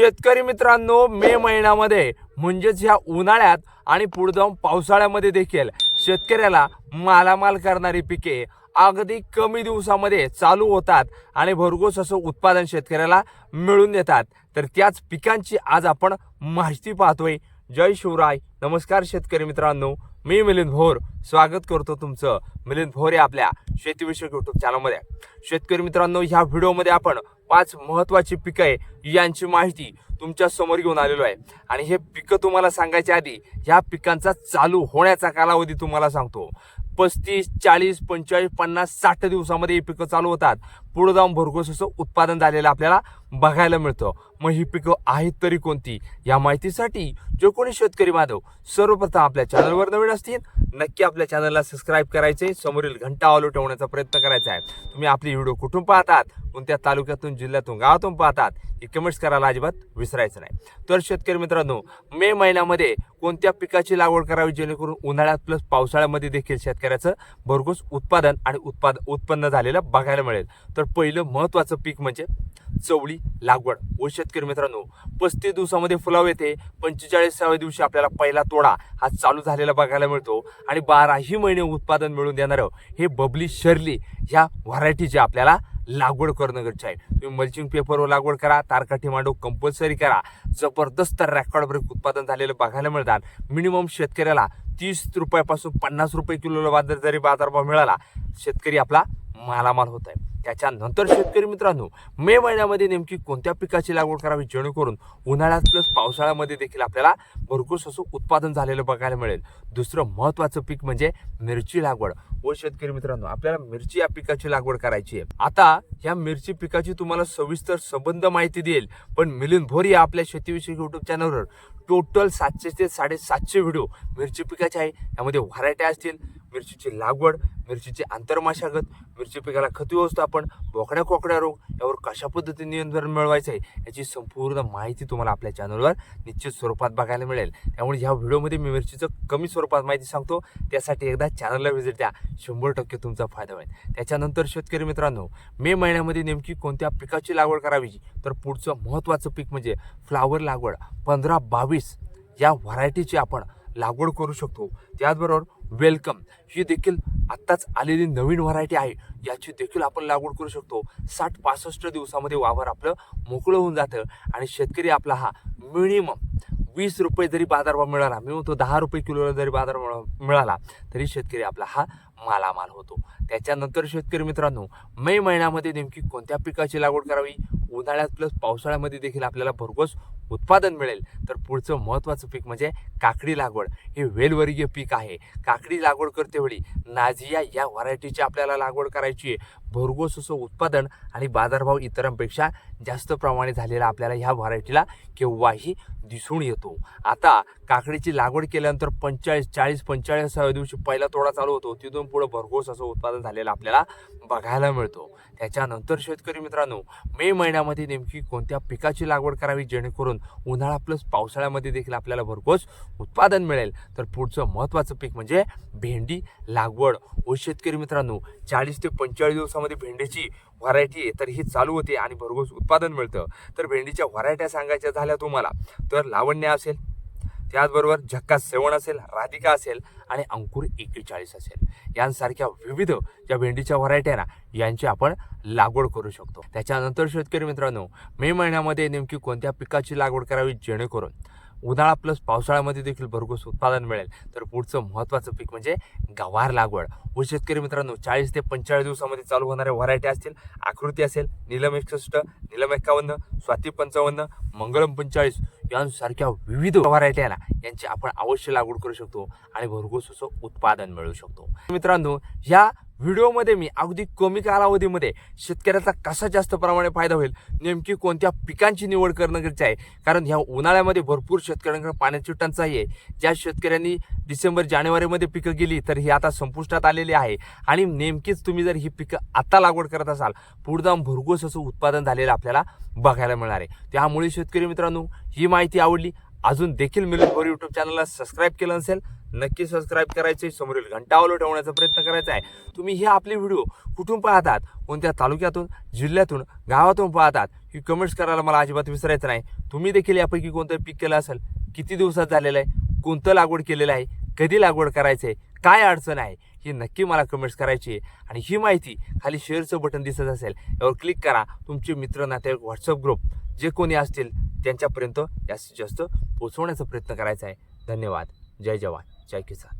शेतकरी मित्रांनो मे महिन्यामध्ये म्हणजेच ह्या उन्हाळ्यात आणि पुढे जाऊन पावसाळ्यामध्ये देखील शेतकऱ्याला मालामाल करणारी पिके अगदी कमी दिवसामध्ये चालू होतात आणि भरघोस असं उत्पादन शेतकऱ्याला मिळून देतात. तर त्याच पिकांची आज आपण माहिती पाहतोय. जय शिवराय. नमस्कार शेतकरी मित्रांनो. मी मिलिंद भोर. स्वागत करतो तुमचं मिलिंद भोर या आपल्या शेतीविषयक युट्यूब चॅनलमध्ये शेतकरी मित्रांनो ह्या व्हिडिओमध्ये आपण पाच महत्वाची पिकं आहे यांची माहिती तुमच्यासमोर घेऊन आलेलो आहे. आणि हे पिकं तुम्हाला सांगायच्या आधी ह्या पिकांचा चालू होण्याचा कालावधी तुम्हाला सांगतो. पस्तीस चाळीस पंचेचाळीस पन्नास साठ दिवसामध्ये ही पिकं चालू होतात. पुढे जाऊन भरघोस असं उत्पादन झालेलं आपल्याला बघायला मिळतं. मग ही पिकं आहेत तरी कोणती? या माहितीसाठी जो कोणी शेतकरी बांधव सर्वप्रथम आपल्या चॅनलवर नवीन असतील नक्की आपल्या चॅनलला सबस्क्राईब करायचे समोरील घंटा ऑलो ठेवण्याचा प्रयत्न करायचा आहे. तुम्ही आपली व्हिडिओ कुठून पाहतात कोणत्या तालुक्यातून जिल्ह्यातून गावातून पाहतात हे कमेंट्स करायला अजिबात विसरायचं नाही. तर शेतकरी मित्रांनो मे महिन्यामध्ये कोणत्या पिकाची लागवड करावी जेणेकरून उन्हाळ्यात प्लस पावसाळ्यामध्ये देखील शेतकऱ्याचं भरघोस उत्पादन आणि उत्पाद उत्पन्न झालेलं बघायला मिळेल? तर पहिलं महत्त्वाचं पीक म्हणजे चवळी लागवड. व शेतकरी मित्रांनो पस्तीस दिवसामध्ये फुलाव येते. पंचेचाळीसाव्या दिवशी आपल्याला पहिला तोडा हा चालू झालेला बघायला मिळतो. आणि बाराही महिने उत्पादन मिळून देणारं हे बबली शर्ली ह्या व्हरायटीचे आपल्याला लागवड करणं गरजेचं आहे. तुम्ही मल्चिंग पेपरवर लागवड करा तारकाठी मांडव कंपल्सरी करा. जबरदस्त रेकॉर्ड ब्रेक उत्पादन झालेलं बघायला मिळतात. मिनिमम शेतकऱ्याला तीस रुपयापासून पन्नास रुपये किलोला बाजार जरी बाजारभाव मिळाला शेतकरी आपला मालामाल होत आहे. त्याच्यानंतर शेतकरी मित्रांनो मे महिन्यामध्ये नेमकी कोणत्या पिकाची लागवड करावी? जेणेकरून उन्हाळ्यात प्लस पावसाळ्यामध्ये देखील आपल्याला भरपूर असं उत्पादन झालेलं बघायला मिळेल. दुसरं महत्त्वाचं पीक म्हणजे मिरची लागवड. व शेतकरी मित्रांनो आपल्याला मिरची या पिकाची लागवड करायची आहे. आता या मिरची पिकाची तुम्हाला सविस्तर संबंध माहिती देईल. पण मिलिंद भोर या आपल्या शेतीविषयी युट्यूब चॅनलवर टोटल सातशे ते साडेसातशे व्हिडिओ मिरची पिकाचे आहे. यामध्ये व्हरायटी असतील मिरचीची लागवड मिरचीची आंतरमाशागत मिरची पिकाला खत व्यवस्थापन बोकड्या कोकड्या रोग यावर कशा पद्धतीने नियंत्रण मिळवायचं आहे याची संपूर्ण माहिती तुम्हाला आपल्या चॅनलवर निश्चित स्वरूपात बघायला मिळेल. त्यामुळे ह्या व्हिडिओमध्ये मी मिरचीचं कमी स्वरूपात माहिती सांगतो. त्यासाठी एकदा चॅनलला व्हिजिट द्या. शंभर टक्के तुमचा फायदा होईल. त्याच्यानंतर शेतकरी मित्रांनो मे महिन्यामध्ये नेमकी कोणत्या पिकाची लागवड करावी? तर पुढचं महत्त्वाचं पीक म्हणजे फ्लावर लागवड. पंधरा बावीस या व्हरायटीची आपण लागवड करू शकतो. त्याचबरोबर वेलकम. ही देखील आत्ताच आलेली नवीन व्हरायटी आहे. याची देखील आपण लागवड करू शकतो. साठ पासष्ट दिवसामध्ये वावर आपलं मोकळं होऊन जातं आणि शेतकरी आपला हा मिनिमम वीस रुपये जरी बाजारभाव मिळाला मी म्हणतो दहा रुपये किलोला जरी बाजारभाव मिळाला तरी शेतकरी आपला हा मालामाल होतो. त्याच्यानंतर शेतकरी मित्रांनो मे महिन्यामध्ये नेमकी कोणत्या पिकाची लागवड करावी? उन्हाळ्यात प्लस पावसाळ्यामध्ये देखील आपल्याला भरघोस उत्पादन मिळेल. तर पुढचं महत्त्वाचं पीक म्हणजे काकडी लागवड. हे वेलवर्गीय पीक आहे. काकडी लागवड करतेवेळी नाझिया या व्हरायटीची आपल्याला लागवड करायची आहे. भरघोस असं उत्पादन आणि बाजारभाव इतरांपेक्षा जास्त प्रमाणे झालेला आपल्याला ह्या व्हरायटीला केव्हाही दिसून येतो. आता काकडीची लागवड केल्यानंतर पंचेचाळीस चाळीस पंचेचाळीसाव्या दिवशी पहिला तोडा चालू होतो. तिथून पुढे भरघोस असं उत्पादन झालेलं आपल्याला बघायला मिळतो. त्याच्यानंतर शेतकरी मित्रांनो मे महिन्यामध्ये नेमकी कोणत्या पिकाची लागवड करावी? जेणेकरून उन्हाळा प्लस पावसाळ्यामध्ये देखील आपल्याला भरघोस उत्पादन मिळेल. तर पुढचं महत्त्वाचं पीक म्हणजे भेंडी लागवड. व शेतकरी मित्रांनो चाळीस ते पंचेचाळीस दिवसामध्ये भेंडीची व्हरायटी आहे तर ही चालू होते आणि भरघोस उत्पादन मिळतं. तर भेंडीच्या व्हरायट्या सांगायच्या झाल्या तुम्हाला तर लावण्य असेल त्याचबरोबर झक्कास सेवन असेल राधिका असेल आणि अंकुर एकेचाळीस असेल. यांसारख्या विविध ज्या भेंडीच्या व्हरायटी आहे ना यांची आपण लागवड करू शकतो. त्याच्यानंतर शेतकरी मित्रांनो मे महिन्यामध्ये नेमकी कोणत्या पिकाची लागवड करावी जेणेकरून उन्हाळा प्लस पावसाळ्यामध्ये देखील भरघोस उत्पादन मिळेल. तर पुढचं महत्त्वाचं पीक म्हणजे गवार लागवड. व शेतकरी मित्रांनो चाळीस ते पंचेचाळीस दिवसामध्ये चालू होणाऱ्या व्हरायटी असतील आकृती असेल निलम एकसष्ट निलम एक्कावन्न स्वाती पंचावन्न मंगळम पंचेचाळीस यांसारख्या विविध व्हरायट्याला यांची आपण अवश्य लागवड करू शकतो आणि भरघोस असं उत्पादन मिळवू शकतो. मित्रांनो ह्या व्हिडिओमध्ये मी अगदी कमी कालावधीमध्ये शेतकऱ्याचा कसा जास्त प्रमाणे फायदा होईल नेमकी कोणत्या पिकांची निवड करणं गरजेचं आहे? कारण ह्या उन्हाळ्यामध्ये भरपूर शेतकऱ्यांकडे पाण्याची टंचाई आहे. ज्या शेतकऱ्यांनी डिसेंबर जानेवारीमध्ये पिकं गेली तर ही आता संपुष्टात आलेली आहे. आणि नेमकीच तुम्ही जर ही पिकं आता लागवड करत असाल पुढे जाऊन भरघोस असं उत्पादन झालेलं आपल्याला बघायला मिळणार आहे. त्यामुळे शेतकरी मित्रांनो ही माहिती आवडली. अजून देखील मिलिंद भोर यूट्यूब चॅनलला सबस्क्राईब केलं नसेल नक्की सबस्क्राईब करायचे समोरील घंटा ऑलो ठेवण्याचा प्रयत्न करायचा आहे. तुम्ही हे आपले व्हिडिओ कुठून पाहतात? कोणत्या तालुक्यातून जिल्ह्यातून गावातून पाहतात? ही कमेंट्स करायला मला अजिबात विसरायचं नाही. तुम्ही देखील यापैकी कोणतं पीक केलं असेल किती दिवसात झालेलं आहे कोणतं लागवड केलेलं आहे कधी लागवड करायचं आहे काय अडचण आहे ही नक्की मला कमेंट्स करायची आहे. आणि ही माहिती खाली शेअरचं बटन दिसत असेल यावर क्लिक करा. तुमचे मित्र नातेवाईक व्हॉट्सअप ग्रुप जे कोणी असतील त्यांच्यापर्यंत जास्तीत जास्त पोचवण्याचा प्रयत्न करायचा आहे. धन्यवाद. जय जवान. जय किसान